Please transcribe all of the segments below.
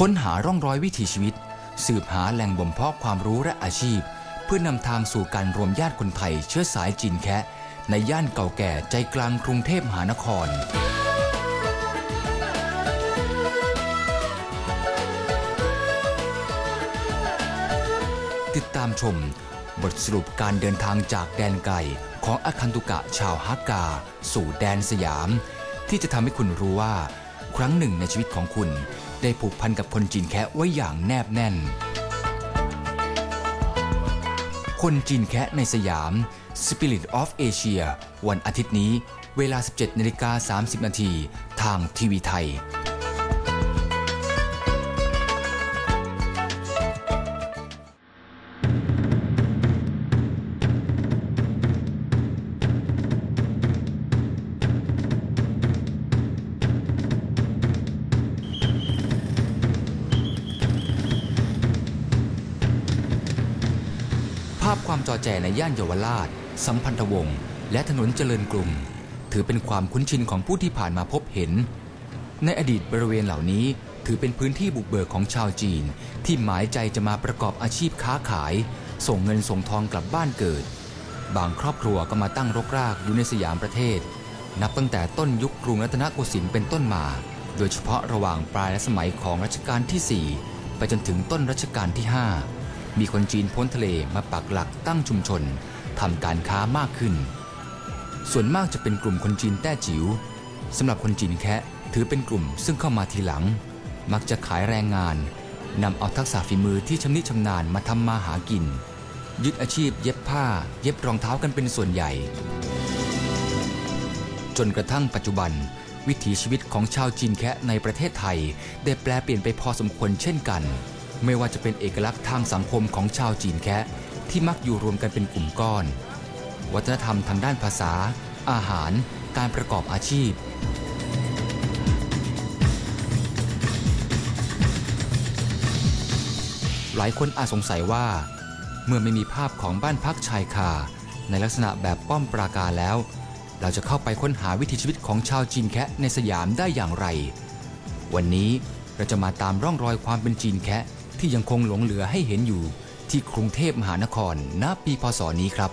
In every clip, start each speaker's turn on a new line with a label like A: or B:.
A: ค้นหาร่องรอยวิถีชีวิต สืบหาแหล่งบ่มเพาะความรู้และอาชีพ เพื่อนำทางสู่การรวมญาติคนไทยเชื้อสายจีนแคะในย่านเก่าแก่ใจกลางกรุงเทพมหานคร ติดตามชม บทสรุปการเดินทางจากแดนไกลของอาคันตุกะชาวฮักกา สู่แดนสยาม ที่จะทำให้คุณรู้ว่า ครั้งหนึ่งในชีวิตของคุณ ได้ผูกพันกับคนจีนแคะไว้อย่างแนบแน่น คนจีนแคะในสยาม Spirit of Asia วันอาทิตย์นี้เวลา 17นาฬิกา30นาทีทางทีวีไทย จอแจในย่านเยาวราช สัมพันธวงศ์และถนนเจริญกรุงถือเป็นความคุ้นชินของผู้ที่ผ่านมาพบเห็น ในอดีตบริเวณเหล่านี้ถือเป็นพื้นที่บุกเบิกของชาวจีน ที่หมายใจจะมาประกอบอาชีพค้าขาย ส่งเงินส่งทองกลับบ้านเกิด บางครอบครัวก็มาตั้งรกรากอยู่ในสยามประเทศ นับตั้งแต่ต้นยุคกรุงรัตนโกสินทร์เป็นต้นมา โดยเฉพาะระหว่างปลายและสมัยของรัชกาลที่ 4 ไปจนถึงต้นรัชกาลที่ 5 มีคนจีนพ้นทะเลมาปักหลักตั้งชุมชนทำการค้ามากขึ้น ส่วนมากจะเป็นกลุ่มคนจีนแต้จิ๋วสำหรับคนจีนแคะถือเป็นกลุ่มซึ่งเข้ามาทีหลัง มักจะขายแรงงานนำเอาทักษะฝีมือที่ชำนิชำนาญมาทำมาหากิน ยึดอาชีพเย็บผ้า เย็บรองเท้ากันเป็นส่วนใหญ่ จนกระทั่งปัจจุบัน วิถีชีวิตของชาวจีนแคะในประเทศไทย ได้แปลเปลี่ยนไปพอสมควรเช่นกัน ไม่ว่าจะเป็นเอกลักษณ์ทางสังคมของชาวจีนแคะที่มักอยู่รวมกันเป็นกลุ่มก้อน วัฒนธรรมทางด้านภาษา อาหาร การประกอบอาชีพ หลายคนอาจสงสัยว่า เมื่อไม่มีภาพของบ้านพักชายคาในลักษณะแบบป้อมปราการแล้ว เราจะเข้าไปค้นหาวิถีชีวิตของชาวจีนแคะในสยามได้อย่างไร วันนี้เราจะมาตามร่องรอยความเป็นจีนแคะ ที่ยังคงหลงเหลือให้เห็นอยู่ที่กรุงเทพมหานครณปีพศนี้ครับ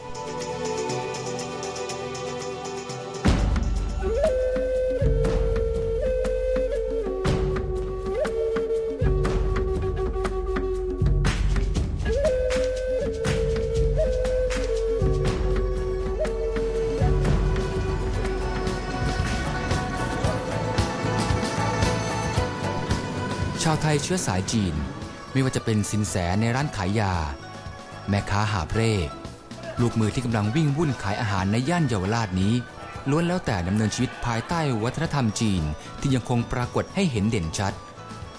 A: ชาวไทยเชื้อสายจีน ไม่ว่าจะเป็นสินแสในร้านขายยา แม่ค้าหาเร่ลูกมือที่กำลังวิ่งวุ่นขายอาหารในย่านเยาวราชนี้ล้วนแล้วแต่ดำเนินชีวิตภายใต้วัฒนธรรมจีนที่ยังคงปรากฏให้เห็นเด่นชัด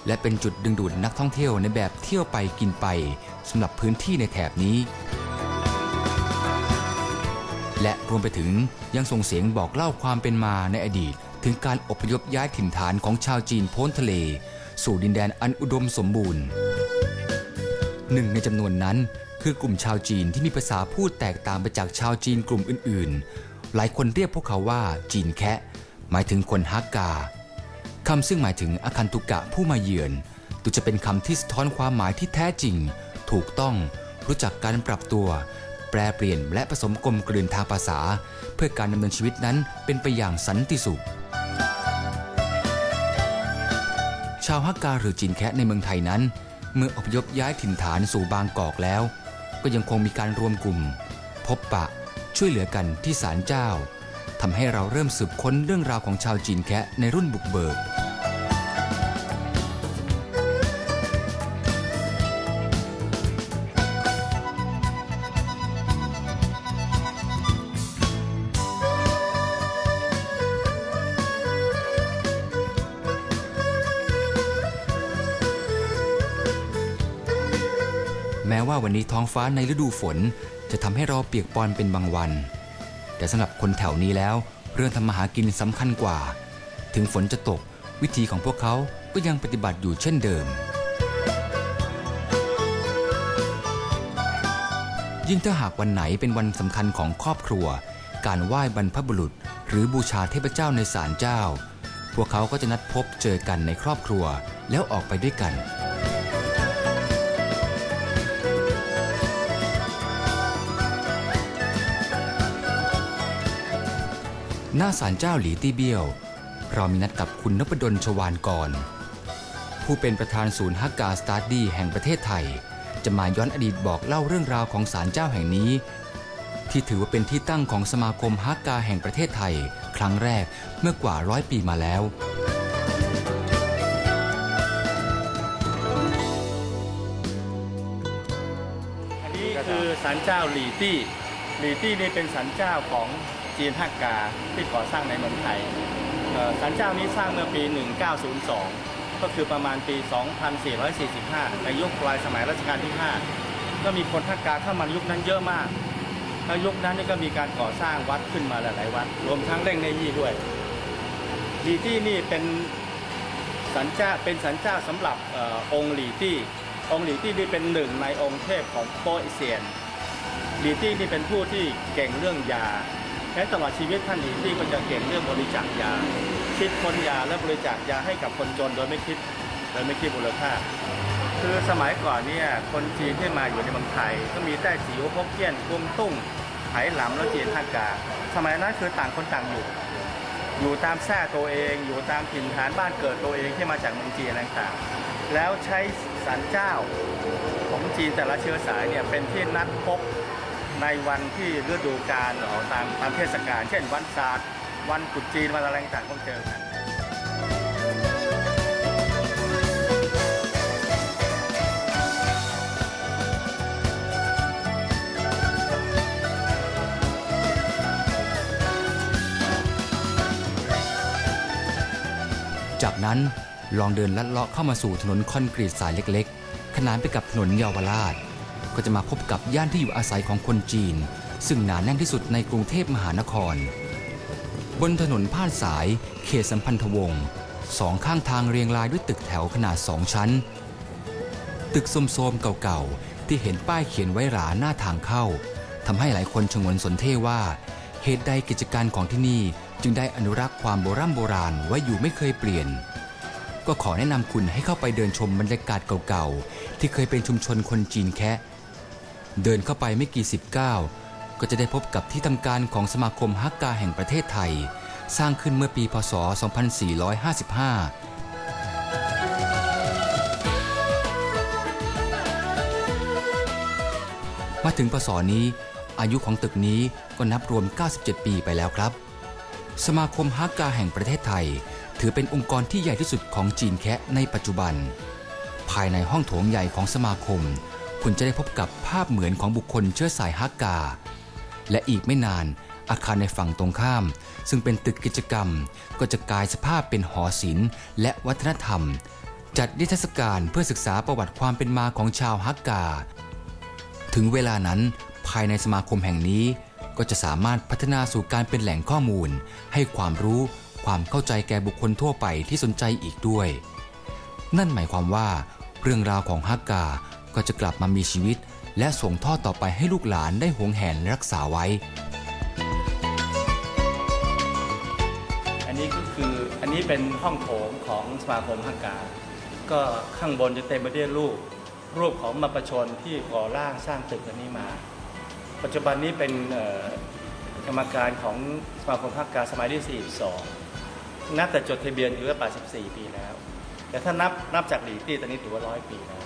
A: และเป็นจุดดึงดูดนักท่องเที่ยวในแบบเที่ยวไปกินไปสำหรับพื้นที่ในแถบนี้ และรวมไปถึงยังส่งเสียงบอกเล่าความเป็นมาในอดีต ถึงการอพยพย้ายถิ่นฐานของชาวจีนพ้นทะเล สู่ดินแดนอันอุดมสมบูรณ์หนึ่งในจำนวนนั้นคือกลุ่มชาวจีนที่มีภาษาพูดแตกต่างไปจากชาวจีนกลุ่มอื่นๆ หลายคนเรียกพวกเขาว่าจีนแคะหมายถึงคนฮักกาคำซึ่งหมายถึงอาคันตุกะผู้มาเยือนดูจะเป็นคำที่สะท้อนความหมายที่แท้จริง ถูกต้องรู้จักการปรับตัว แปรเปลี่ยนและผสมกลมกลืนทางภาษา เพื่อการดำเนินชีวิตนั้นเป็นไปอย่างสันติสุข ชาวฮักกาหรือจีนแคะในเมืองไทยนั้น เมื่ออพยพย้ายถิ่นฐานสู่บางกอกแล้ว ก็ยังคงมีการรวมกลุ่ม พบปะช่วยเหลือกันที่ศาลเจ้าทำให้เราเริ่มสืบค้นเรื่องราวของชาวจีนแคะในรุ่นบุกเบิก นี้ท้องฟ้าในฤดูฝนจะทำให้เราเปียกปอนเป็นบางวัน แต่สำหรับคนแถวนี้แล้ว เรื่องทำมาหากินสำคัญกว่า ถึงฝนจะตกวิธีของพวกเขาก็ยังปฏิบัติอยู่เช่นเดิม ยิ่งถ้าหากวันไหนเป็นวันสำคัญของครอบครัว การไหว้บรรพบุรุษ หรือบูชาเทพเจ้าในศาลเจ้า พวกเขาก็จะนัดพบเจอกันในครอบครัวแล้วออกไปด้วยกัน หน้าศาลเจ้าหลีตี้เบี้ยว เรามีนัดกับคุณนพดลชวานกร ผู้เป็นประธานศูนย์ฮักกาสตาร์ดี้แห่งประเทศไทย จะมาย้อนอดีตบอกเล่าเรื่องราวของศาลเจ้าแห่งนี้ ที่ถือว่าเป็นที่ตั้งของสมาคมฮักกาแห่งประเทศไทย ครั้งแรกเมื่อกว่าร้อยปีมาแล้ว
B: อันนี้คือศาลเจ้าหลีตี้ หลีตี้นี่เป็นศาลเจ้าของ จีนฮักกาที่ก่อสร้างในเมืองไทยศาลเจ้านี้สร้างเมื่อปี 1902 ก็คือประมาณปี 2445 ในยุคปลายสมัยรัชกาลที่ 5 ก็มีคนฮักกาเข้ามายุคนั้นเยอะมากแล้วยุคนั้นนี่ก็มีการก่อสร้างวัดขึ้นมาหลาย ๆ วัด รวมทั้งเร่งในยี่ด้วยหลีตี้นี่เป็นสันเจ้าเป็นสันเจ้าสำหรับออองค์หลีตี้องค์หลีตี้นี่เป็นหนึ่งในองค์เทพของโปอิเซียนหลีตี้นี่เป็นผู้ที่เก่งเรื่องยา และตลอดชีวิตท่านหลีตี้ก็จะเก่งเรื่องบริจาคยา คิดค้นยาและบริจาคยาให้กับคนจนโดยไม่คิดโดยไม่คิดมูลค่า คือสมัยก่อนเนี่ยคนจีนที่มาอยู่ในเมืองไทย ก็มีแต้จิ๋วพกเกี้ยนกวงตุ้งไหหลำแล้วจีนฮักกา สมัยนั้นคือต่างคนต่างอยู่ อยู่ตามแท้ตัวเอง อยู่ตามถิ่นฐานบ้านเกิดตัวเองที่มาจากเมืองจีนต่างๆแล้วใช้ศาลเจ้าของจีนแต่ละเชื้อสายเนี่ยเป็นที่นัดพบ ในวันที่ฤดูกาลหรือตามตามเทศกาลเช่นวันศาสตร์วันตรุษจีนวันอะไรต่างๆก็เจอกัน
A: จากนั้นลองเดินลัดเลาะเข้ามาสู่ถนนคอนกรีตสายเล็กๆ ขนานไปกับถนนเยาวราช ก็จะมาพบกับย่านที่อยู่อาศัยของคนจีน ซึ่งหนาแน่นที่สุดในกรุงเทพมหานคร บนถนนพาดสายเขตสัมพันธวงศ์สองข้างทางเรียงรายด้วยตึกแถวขนาดสองชั้น ตึกโทมๆเก่าๆ ที่เห็นป้ายเขียนไว้หราหน้าทางเข้าทำให้หลายคนชงนสนเท่ว่า เหตุใดกิจการของที่นี่จึงได้อนุรักษ์ความโบราณโบราณไว้อยู่ไม่เคยเปลี่ยน ก็ขอแนะนำคุณให้เข้าไปเดินชมบรรยากาศเก่าๆ ที่เคยเป็นชุมชนคนจีนแคะ เดินเข้าไปไม่กี่สิบก้าวก็จะได้พบกับที่ทำการของสมาคมฮักกาแห่งประเทศไทย สร้างขึ้นเมื่อปีพศ 2455มาถึงพศนี้ อายุของตึกนี้ก็นับรวม 97 ปีไปแล้วครับ สมาคมฮักกาแห่งประเทศไทย ถือเป็นองค์กรที่ใหญ่ที่สุดของจีนแคะในปัจจุบัน ภายในห้องโถงใหญ่ของสมาคม คุณจะได้พบกับภาพเหมือนของบุคคลเชื้อสายฮักกา และอีกไม่นานอาคารในฝั่งตรงข้าม ซึ่งเป็นตึกกิจกรรม ก็จะกลายสภาพเป็นหอศิลป์และวัฒนธรรม จัดนิทรรศการเพื่อศึกษาประวัติความเป็นมาของชาวฮักกา ถึงเวลานั้นภายในสมาคมแห่งนี้ ก็จะสามารถพัฒนาสู่การเป็นแหล่งข้อมูล ให้ความรู้ความเข้าใจแก่บุคคลทั่วไปที่สนใจอีกด้วย นั่นหมายความว่า เรื่องราวของฮักกา ก็จะกลับมามีชีวิต และส่งทอดต่อไปให้ลูกหลานได้หวงแหนรักษาไว้
B: อันนี้ก็คืออันนี้เป็นห้องโถงของสมาคมฮักการ ก็ข้างบนจะเต็มไปด้วยรูป รูปของมาประชนที่ก่อร่างสร้างตึกอันนี้มา ปัจจุบันนี้เป็นกรรมการของสมาคมฮักการสมัยที่ 42 นับแต่จดทะเบียนอยู่ว่า84 ปีแล้ว แต่ถ้านับนับจากหลีตี้ตอนนี้ถือว่าร้อยปีแล้ว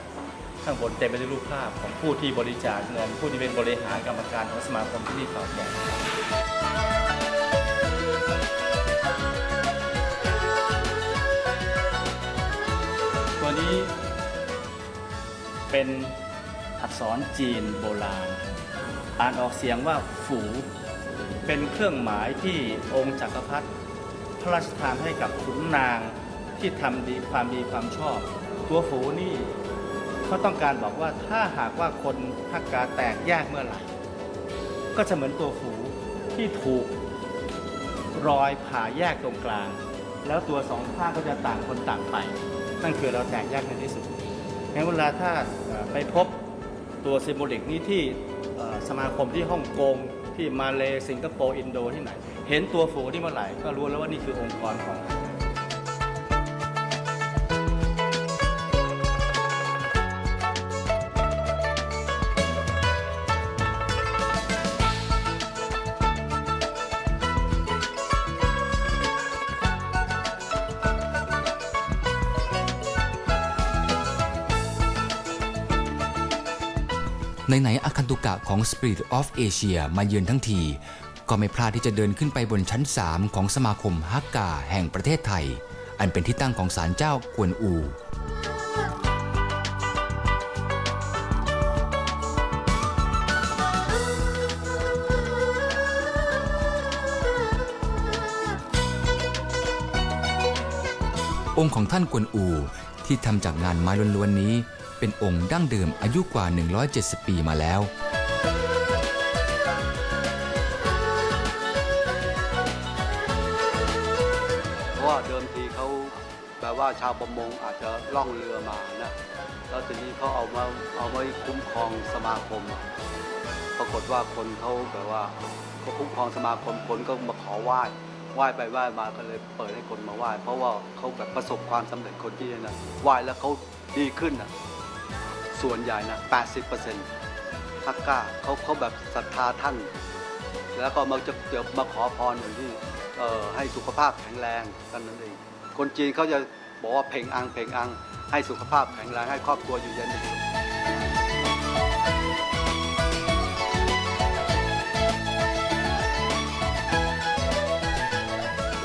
B: ข้างบนเต็มไปด้วยรูปภาพของผู้ที่บริจาคเงินผู้ที่เป็นบริหารกรรมการของสมาคมที่นี่เก่าแก่ตัวนี้เป็นอักษรจีนโบราณ อ่านออกเสียงว่าฝูเป็นเครื่องหมายที่องค์จักรพรรดิพระราชทานให้กับขุนนางที่ทำดีความดีความชอบ ตัวฝูนี่ เขาต้องการบอกว่าถ้าหากว่าคนฮักกาแตกแยกเมื่อไหร่ ก็จะเหมือนตัวฝูที่ถูกรอยผ่าแยกตรงกลาง แล้วตัวสองข้างก็จะต่างคนต่างไป นั่นคือเราแตกแยกในที่สุดงั้นเวลาถ้าไปพบตัวซิมโบลิกนี้ที่สมาคมที่ฮ่องกงที่มาเลสิงคโปร์อินโดที่ไหน เห็นตัวฝูที่เมื่อไหร่ก็รู้แล้วว่านี่คือองค์กรของ
A: ไหนๆอาคันตุกะของ Spirit of Asia มาเยือนทั้งที ก็ไม่พลาดที่จะเดินขึ้นไปบนชั้น 3 ของสมาคมฮักกาแห่งประเทศไทย อันเป็นที่ตั้งของศาลเจ้ากวนอู องค์ของท่านกวนอูที่ทำจากงานไม้ล้วนๆนี้ เป็นองค์ดั้งเดิมอายุกว่า 170 ปีมาแล้ว
C: เพราะว่าเดิมทีเขาแบบว่าชาวประมงอาจจะล่องเรือมานะแล้วทีนี้เขาเอามาเอาไว้คุ้มครองสมาคม ปรากฏว่าคนเขาแบบว่าเขาคุ้มครองสมาคมคนก็มาขอไหว้ไหว้ไปไหว้มาก็เลยเปิดให้คนมาไหว้เพราะว่าเขาแบบประสบความสำเร็จคนที่นั่นไหว้แล้วเขาดีขึ้นนะ ส่วนใหญ่นะ80%ทักก้าเขาเขาแบบศรัทธาท่าน แล้วก็มาจะจะมาขอพรอย่างที่เอ่อให้สุขภาพแข็งแรงกันนั่นเอง คนจีนเขาจะบอกว่าเพ่งอังเพ่งอัง ให้สุขภาพแข็งแรงให้ครอบครัวอยู่เย็นเป็นสุข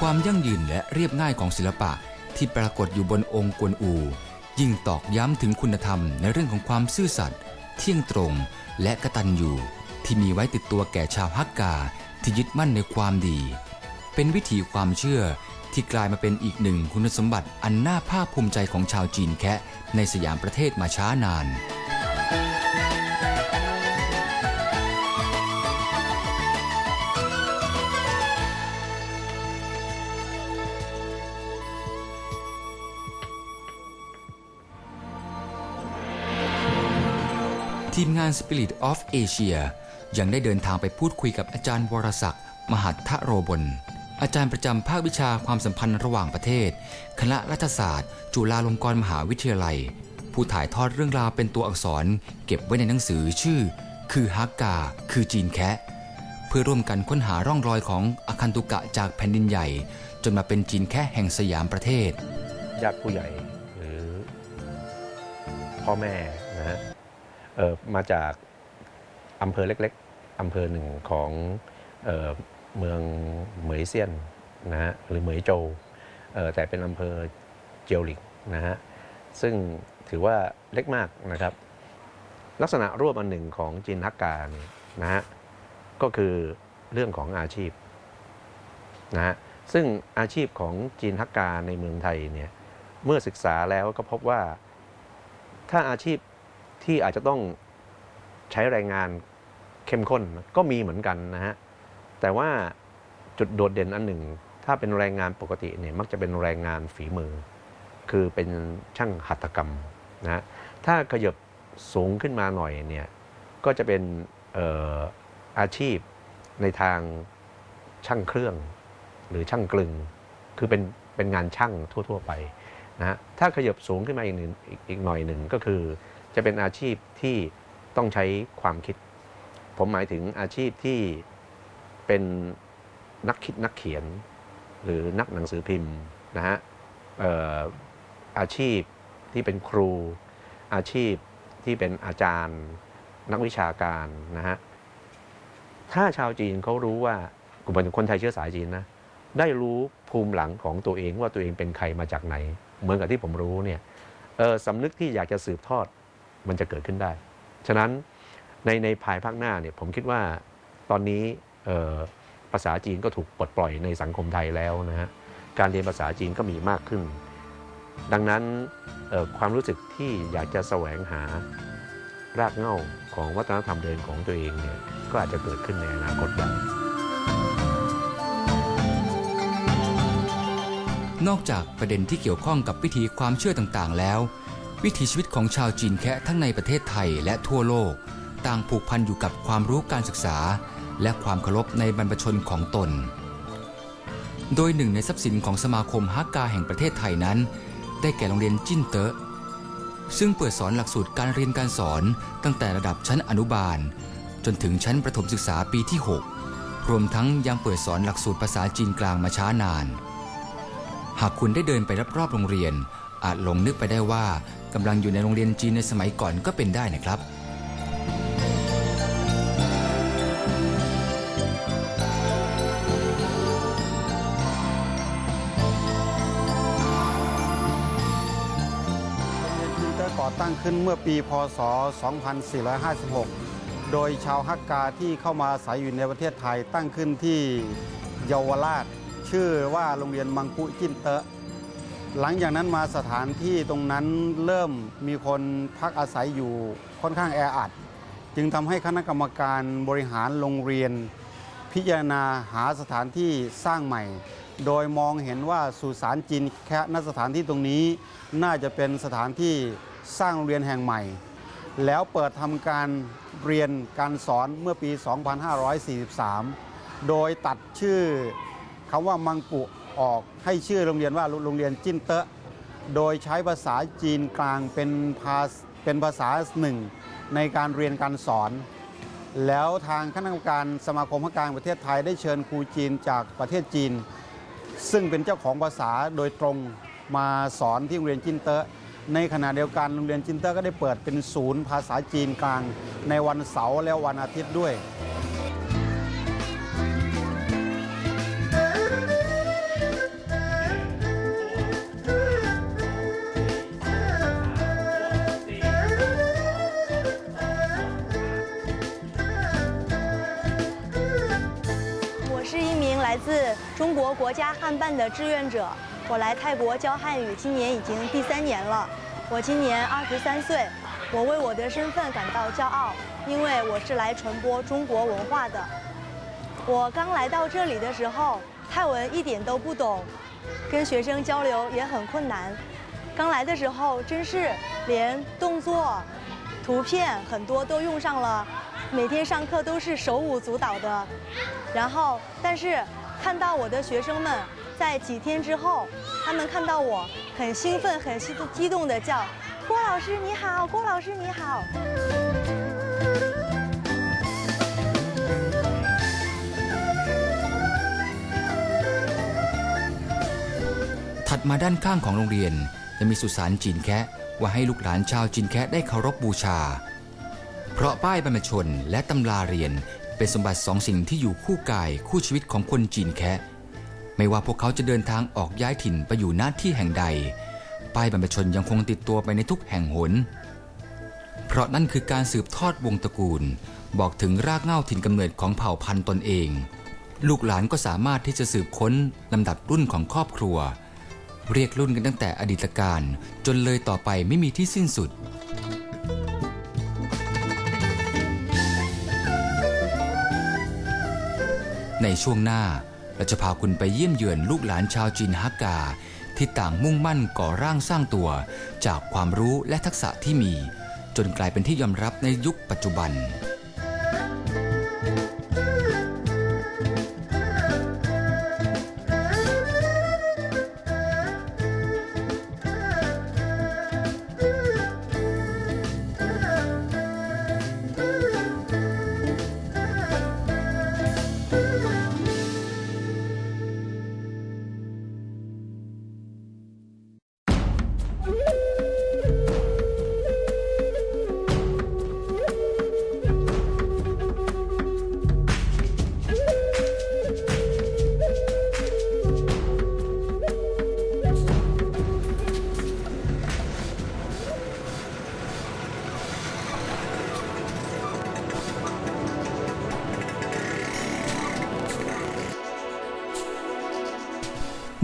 A: ความยั่งยืนและเรียบง่ายของศิลปะที่ปรากฏอยู่บนองค์กวนอู ยิ่งตอกย้ำถึงคุณธรรมในเรื่องของความซื่อสัตย์เที่ยงตรงและกะตัญญูที่มีไว้ติดตัวแก่ชาวฮักกาที่ยึดมั่นในความดี เป็นวิถีความเชื่อที่กลายมาเป็นอีกหนึ่งคุณสมบัติอันน่าภาคภูมิใจของชาวจีนแคะในสยามประเทศมาช้านาน ทีมงาน Spirit of Asia ยังได้เดินทางไปพูดคุยกับอาจารย์วรศักดิ์มหัทธโรบลอาจารย์ประจำภาควิชาความสัมพันธ์ระหว่างประเทศ คณะรัฐศาสตร์ จุฬาลงกรณ์มหาวิทยาลัย ผู้ถ่ายทอดเรื่องราวเป็นตัวอักษร เก็บไว้ในหนังสือชื่อ คือฮักกา คือจีนแคะเพื่อร่วมกันค้นหาร่องรอยของอาคันตุกะจากแผ่นดินใหญ่ จนมาเป็นจีนแคะแห่งสยามประเทศ
D: ญาติผู้ใหญ่หรือพ่อแม่นะ มาจากอำเภอเล็กๆอำเภอหนึ่งของเออเมืองเหมยเซียนนะฮะหรือเหมยโจวแต่เป็นอำเภอเจียวหลิงนะฮะซึ่งถือว่าเล็กมากนะครับ ลักษณะร่วมอันหนึ่งของจีนฮักกาเนี่ยนะฮะก็คือเรื่องของอาชีพนะฮะซึ่งอาชีพของจีนฮักกาในเมืองไทยเนี่ยเมื่อศึกษาแล้วก็พบว่าถ้าอาชีพ ที่อาจจะต้องใช้แรงงานเข้มข้นก็มีเหมือนกันนะฮะ แต่ว่าจุดโดดเด่นอันหนึ่ง ถ้าเป็นแรงงานปกติเนี่ยมักจะเป็นแรงงานฝีมือ คือเป็นช่างหัตถกรรมนะถ้าขยับสูงขึ้นมาหน่อยเนี่ยก็จะเป็นอออาชีพในทางช่างเครื่อง หรือช่างกลึง คือเป็นเป็นงานช่างทั่ว ๆ ไปนะถ้าขยับสูงขึ้นมาอีกหนึ่งอีกอีกหน่อยหนึ่งก็คือ จะเป็นอาชีพที่ต้องใช้ความคิด ผมหมายถึงอาชีพที่เป็นนักคิดนักเขียน หรือนักหนังสือพิมพ์นะฮะอาชีพที่เป็นครู อาชีพที่เป็นอาจารย์ นักวิชาการนะฮะถ้าชาวจีนเขารู้ว่ากลุ่มคนไทยเชื้อสายจีนนะได้รู้ภูมิหลังของตัวเองว่าตัวเองเป็นใครมาจากไหน เหมือนกับที่ผมรู้เนี่ยสำนึกที่อยากจะสืบทอด มันจะเกิดขึ้นได้ ฉะนั้นในในภายภาคหน้าเนี่ยผมคิดว่าตอนนี้ภาษาจีนก็ถูกปลดปล่อยในสังคมไทยแล้วนะฮะการเรียนภาษาจีนก็มีมากขึ้น ดังนั้นความรู้สึกที่อยากจะแสวงหารากเหง้าของวัฒนธรรมเดิมของตัวเองเนี่ยก็อาจจะเกิดขึ้นในอนาคตได้
A: นอกจากประเด็นที่เกี่ยวข้องกับวิธีความเชื่อต่างๆ แล้ว วิถีชีวิตของชาวจีนแคะทั้งในประเทศไทยและทั่วโลก ต่างผูกพันอยู่กับความรู้การศึกษา และความเคารพในบรรพชนของตน โดยหนึ่งในทรัพย์สินของสมาคมฮักกาแห่งประเทศไทยนั้น ได้แก่โรงเรียนจิ้นเตอะซึ่งเปิดสอนหลักสูตรการเรียนการสอนตั้งแต่ระดับชั้นอนุบาล จนถึงชั้นประถมศึกษาปีที่ 6 รวมทั้งยังเปิดสอนหลักสูตรภาษาจีนกลางมาช้านาน หากคุณได้เดินไปรอบๆโรงเรียน อาจหลงนึกไปได้ว่า กำลังอยู่ในโรงเรียนจีนในสมัยก่อนก็เป็นได้นะครับ
E: ก่อตั้งขึ้นเมื่อปีพศ 2456 โดยชาวฮักกาที่เข้ามาอาศัยอยู่ในประเทศไทยตั้งขึ้นที่เยาวราช ชื่อว่าโรงเรียนมังคุจินเตอะ หลังจากนั้นมาสถานที่ตรงนั้นเริ่มมีคนพักอาศัยอยู่ค่อนข้างแออัด จึงทำให้คณะกรรมการบริหารโรงเรียน พิจารณาหาสถานที่สร้างใหม่ โดยมองเห็นว่าสุสานจีนแคะณสถานที่ตรงนี้ น่าจะเป็นสถานที่สร้างโรงเรียนแห่งใหม่ แล้วเปิดทำการเรียนการสอนเมื่อปี 2543 โดยตัดชื่อคำว่ามังกุ ออกให้ชื่อโรงเรียนว่าโรงเรียนจิ้นเตอะโดยใช้ภาษาจีนกลางเป็นภาษเป็นภาษาหนึ่งในการเรียนการสอน แล้วทางคณะกรรมการสมาคมฮักการประเทศไทยได้เชิญครูจีนจากประเทศจีน ซึ่งเป็นเจ้าของภาษาโดยตรงมาสอนที่โรงเรียนจินเตอร์ในขณะเดียวกันโรงเรียนจินเตอร์ก็ได้เปิดเป็นศูนย์ภาษาจีนกลาง ในวันเสาร์และวันอาทิตย์ด้วย
F: 自中国国家汉办的志愿者，我来泰国教汉语，今年已经第三年了。我今年二十三岁，我为我的身份感到骄傲，因为我是来传播中国文化的。我刚来到这里的时候，泰文一点都不懂，跟学生交流也很困难。刚来的时候，真是连动作、图片很多都用上了，每天上课都是手舞足蹈的。然后，但是看到我的学生们在几天之后，他们看到我很兴奋、很激动激动的叫“郭老师你好，郭老师你好”。
A: ถัดมาด้านข้างของโรงเรียนจะมีสุสานจีนแคะไว่าให้ลูกหลานชาวจีนแคะได้เคารพบูชา เพราะป้ายบรรพชนและตำราเรียน เป็นสมบัติสองสิ่งที่อยู่คู่กายคู่ชีวิตของคนจีนแคะไม่ว่าพวกเขาจะเดินทางออกย้ายถิ่นไปอยู่หน้าที่แห่งใด ป้ายบรรพชนยังคงติดตัวไปในทุกแห่งหน เพราะนั่นคือการสืบทอดวงตระกูล บอกถึงรากเหง้าถิ่นกำเนิดของเผ่าพันธุ์ตนเอง ลูกหลานก็สามารถที่จะสืบค้นลำดับรุ่นของครอบครัว เรียกรุ่นกันตั้งแต่อดีตการจนเลยต่อไปไม่มีที่สิ้นสุด ในช่วงหน้าเราจะพาคุณไปเยี่ยมเยือนลูกหลานชาวจีนฮักกา ที่ต่างมุ่งมั่นก่อร่างสร้างตัว จากความรู้และทักษะที่มี จนกลายเป็นที่ยอมรับในยุคปัจจุบัน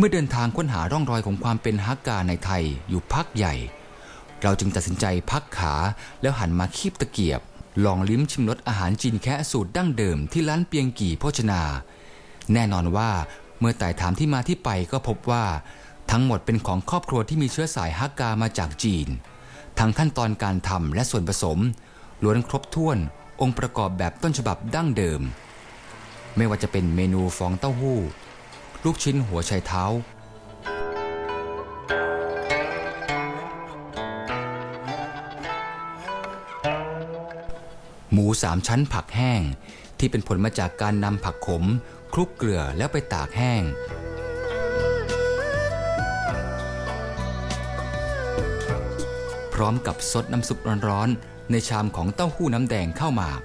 A: เมื่อเดินทางค้นหาร่องรอยของความเป็นฮักกาในไทยอยู่พักใหญ่ เราจึงตัดสินใจพักขาแล้วหันมาคีบตะเกียบ ลองลิ้มชิมรสอาหารจีนแคะสูตรดั้งเดิมที่ร้านเปียงกี่โภชนา แน่นอนว่าเมื่อไต่ถามที่มาที่ไปก็พบว่า ทั้งหมดเป็นของครอบครัวที่มีเชื้อสายฮักกามาจากจีนทั้งขั้นตอนการทำและส่วนผสมล้วนครบถ้วนองค์ประกอบแบบต้นฉบับดั้งเดิม ไม่ว่าจะเป็นเมนูฟองเต้าหู้ ลูกชิ้นหัวไชเท้า หมูสามชั้นผักแห้ง ที่เป็นผลมาจากการนำผักขม คลุกเกลือแล้วไปตากแห้งพร้อมกับซดน้ำซุปร้อนๆ ในชามของเต้าหู้น้ำแดงข้าวหมาก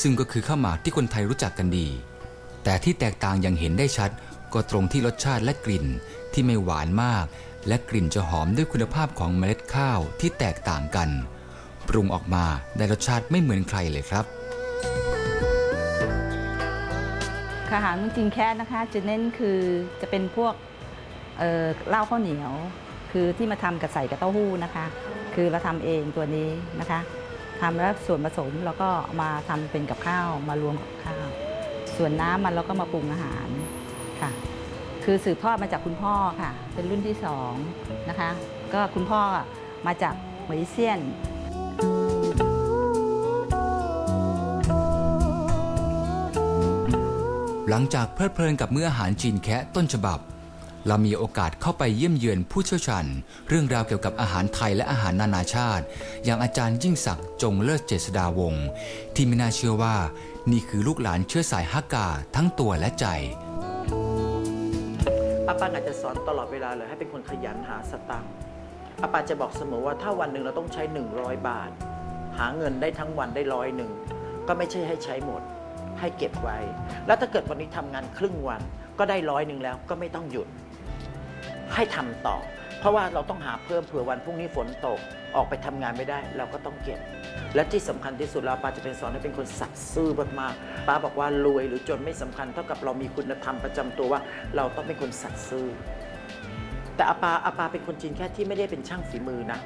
A: ซึ่งก็คือข้าวหมากที่คนไทยรู้จักกันดี แต่ที่แตกต่างอย่างเห็นได้ชัด ก็ตรงที่รสชาติและกลิ่นที่ไม่หวานมาก และกลิ่นจะหอมด้วยคุณภาพของเมล็ดข้าวที่แตกต่างกัน ปรุงออกมาได้รสชาติไม่เหมือนใครเลยครับ
G: อาหารเมืองจีนแค่นะคะจะเน้นคือจะเป็นพวกเอ่อเหล้าข้าวเหนียว คือที่มาทำกับใส่กับเต้าหู้นะคะ คือเราทำเองตัวนี้นะคะทำแล้วส่วนผสมแล้วก็มาทำเป็นกับข้าวมารวมกับข้าว ส่วนน้ำมันเราก็มาปรุงอาหาร คือสืบทอดมาจากคุณพ่อค่ะ เป็นรุ่นที่สองนะคะ ก็คุณพ่อมาจากเหมยเซียน
A: หลังจากเพลิดเพลินกับมื้ออาหารจีนแคะต้นฉบับ เรามีโอกาสเข้าไปเยี่ยมเยือนผู้เชี่ยวชาญเรื่องราวเกี่ยวกับอาหารไทยและอาหารนานาชาติ อย่างอาจารย์ยิ่งศักดิ์จงเลิศเจษดาวงศ์ที่ไม่น่าเชื่อว่า นี่คือลูกหลานเชื้อสายฮักกาทั้งตัวและใจ
H: อาปาอาจจะสอนตลอดเวลาเลยให้เป็นคนขยันหาสตังค์อาปาจะบอกเสมอว่าถ้าวันหนึ่งเราต้องใช้ 100 บาท หาเงินได้ทั้งวันได้ร้อยหนึ่งก็ไม่ใช่ให้ใช้หมด ให้เก็บไว้ แล้วถ้าเกิดวันนี้ทำงานครึ่งวันก็ได้ร้อยหนึ่งแล้วก็ไม่ต้องหยุด ให้ทำต่อ เพราะว่าเราต้องหาเพิ่มเผื่อวันพรุ่งนี้ฝนตกออกไปทำงานไม่ได้ เราก็ต้องเก็บ และที่สำคัญที่สุดแล้วป้าจะเป็นสอนให้เป็นคนสัตย์ซื่อมากๆป้าบอกว่ารวยหรือจนไม่สำคัญเท่ากับเรามีคุณธรรมประจำตัวว่า เราต้องเป็นคนสัตย์ซื่อ แต่อาปาอาปาเป็นคนจีนแค่ที่ไม่ได้เป็นช่างฝีมือนะ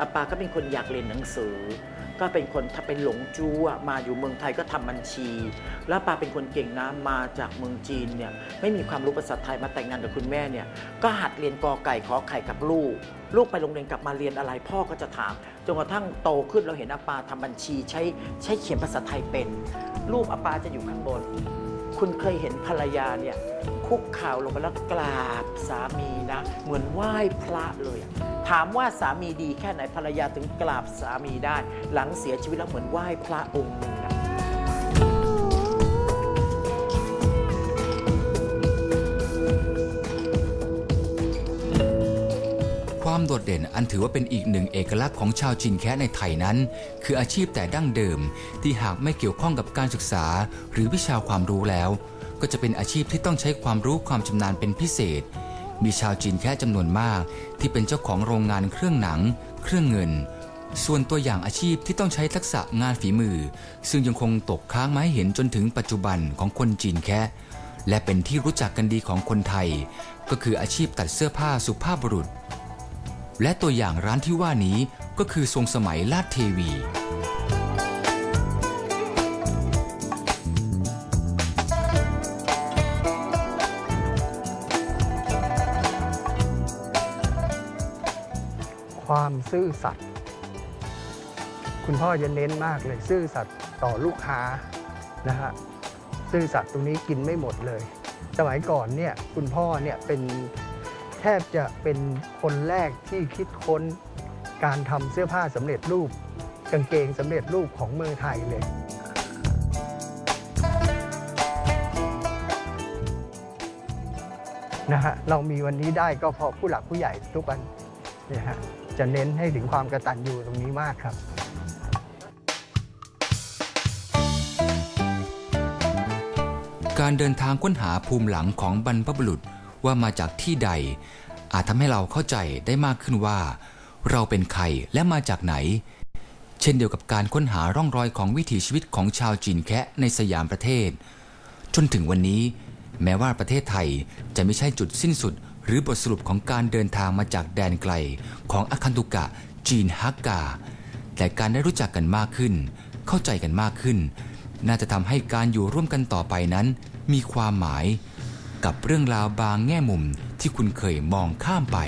H: อาปาก็เป็นคนอยากเรียนหนังสือ ก็เป็นคนถ้าเป็นหลงจู้อะมาอยู่เมืองไทยก็ทำบัญชี แล้วอาปาเป็นคนเก่งนะมาจากเมืองจีนเนี่ยไม่มีความรู้ภาษาไทยมาแต่งงานกับคุณแม่เนี่ยก็หัดเรียนกอไก่ขอไข่กับลูก ลูกไปโรงเรียนกลับมาเรียนอะไรพ่อก็จะถามจนกระทั่งโตขึ้นเราเห็นอาปาทำบัญชีใช้ใช้เขียนภาษาไทยเป็น รูปอาปาจะอยู่ข้างบน คุณเคยเห็นภรรยาเนี่ยคุกเข่าลงไปแล้วกราบสามีนะ เหมือนไหว้พระเลยอะ ถามว่าสามีดีแค่ไหนภรรยาถึงกราบสามีได้ หลังเสียชีวิตแล้วเหมือนไหว้พระองค์หนึ่งนะ
A: ความโดดเด่นอันถือว่าเป็นอีกหนึ่งเอกลักษณ์ของชาวจีนแคะในไทยนั้น คืออาชีพแต่ดั้งเดิม ที่หากไม่เกี่ยวข้องกับการศึกษา หรือวิชาความรู้แล้ว ก็จะเป็นอาชีพที่ต้องใช้ความรู้ความชำนาญเป็นพิเศษ มีชาวจีนแค่จำนวนมากที่เป็นเจ้าของโรงงานเครื่องหนัง เครื่องเงิน ส่วนตัวอย่างอาชีพที่ต้องใช้ทักษะงานฝีมือ ซึ่งยังคงตกค้างมาให้เห็นจนถึงปัจจุบันของคนจีนแคะและเป็นที่รู้จักกันดีของคนไทย ก็คืออาชีพตัดเสื้อผ้าสุภาพบุรุษ และตัวอย่างร้านที่ว่านี้ก็คือทรงสมัยลาดเทวี
I: ความซื่อสัตย์คุณพ่อจะเน้นมากเลย ซื่อสัตย์ต่อลูกค้านะฮะซื่อสัตย์ตรงนี้กินไม่หมดเลย สมัยก่อนเนี่ยคุณพ่อเนี่ยเป็นแทบจะเป็นคนแรกที่คิดค้นการทำเสื้อผ้าสำเร็จรูปกางเกงสำเร็จรูปของเมืองไทยเลยนะฮะเรามีวันนี้ได้ก็เพราะผู้หลักผู้ใหญ่ทุกวันนี่ยฮะ จะเน้นให้ถึงความกระตันอยู่ตรงนี้มากครับ
A: การเดินทางค้นหาภูมิหลังของบรรพบุรุษว่ามาจากที่ใด อาจทำให้เราเข้าใจได้มากขึ้นว่า เราเป็นใครและมาจากไหน เช่นเดียวกับการค้นหาร่องรอยของวิถีชีวิตของชาวจีนแคะในสยามประเทศ จนถึงวันนี้ แม้ว่าประเทศไทยจะไม่ใช่จุดสิ้นสุด หรือบทสรุปของการเดินทางมาจากแดนไกลของอคันตุกะจีนฮักกา แต่การได้รู้จักกันมากขึ้น เข้าใจกันมากขึ้น น่าจะทำให้การอยู่ร่วมกันต่อไปนั้น มีความหมายกับเรื่องราวบางแง่มุมที่คุณเคยมองข้ามไป